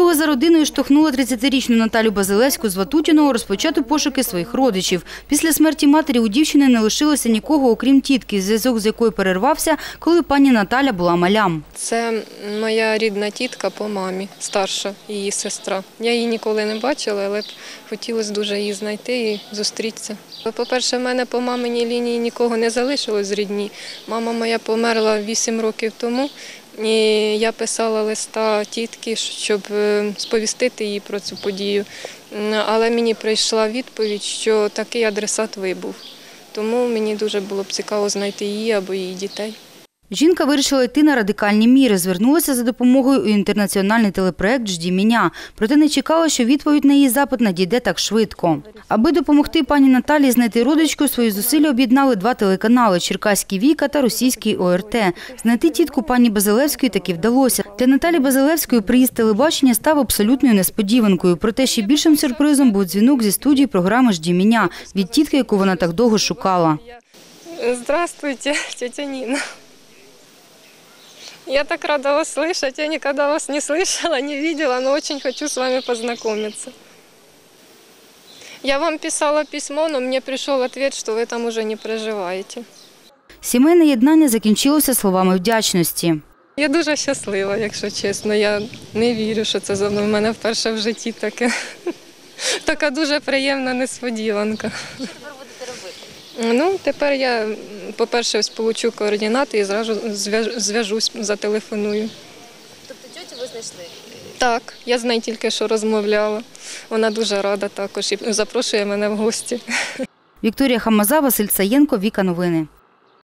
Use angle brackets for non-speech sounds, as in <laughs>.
Туга за родиною штовхнула 30-річну Наталю Базилевську з Ватутіного розпочати пошуки своїх родичів. Після смерті матері у дівчини не лишилося нікого, окрім тітки, зв'язок з якою перервався, коли пані Наталя була малям. Це моя рідна тітка по мамі, старша її сестра. Я її ніколи не бачила, але хотілося дуже її знайти і зустрітися. По-перше, в мене по маминій лінії нікого не залишилось з рідні. Мама моя померла 8 років тому. І я писала листа тітки, щоб е, сповістити її про цю подію. Але мені прийшла відповідь, що такий адресат вибув. Тому мені дуже було б цікаво знайти її або її дітей. Жінка вирішила йти на радикальні міри, звернулася за допомогою у інтернаціональний телепроект «Жді мене». Проте не чекала, що відповідь на її запит надійде так швидко. Аби допомогти пані Наталі знайти родичку, свої зусилля об'єднали два телеканали – Черкаський Віка та Російський ОРТ. Знайти тітку пані Базилевської таки вдалося. Для Наталі Базилевської приїзд телебачення став абсолютною несподіванкою. Проте ще більшим сюрпризом був дзвінок зі студії програми «Жді мене» від тітки, яку вона так довго шукала. Здравствуйте, тетя Нина. Я так рада вас слышать. Я никогда вас не слышала, не видела, но очень хочу с вами познакомиться. Я вам писала письмо, но мне пришел ответ, что вы там уже не проживаете. Сімейне єднання закінчилося словами вдячності. Я дуже щаслива, якщо чесно. Я не вірю, що це за мною. У мене вперше в житті таке. <laughs> Така дуже приємна несподіванка. Що тепер будете робити? Ну, тепер я, по-перше, ось получу координати і зразу зв'яжусь, зателефоную. Тобто тьотю ви знайшли? Так, я з нею тільки що розмовляла. Вона дуже рада також і запрошує мене в гості. Вікторія Хамаза, Василь Саєнко, Віка Новини.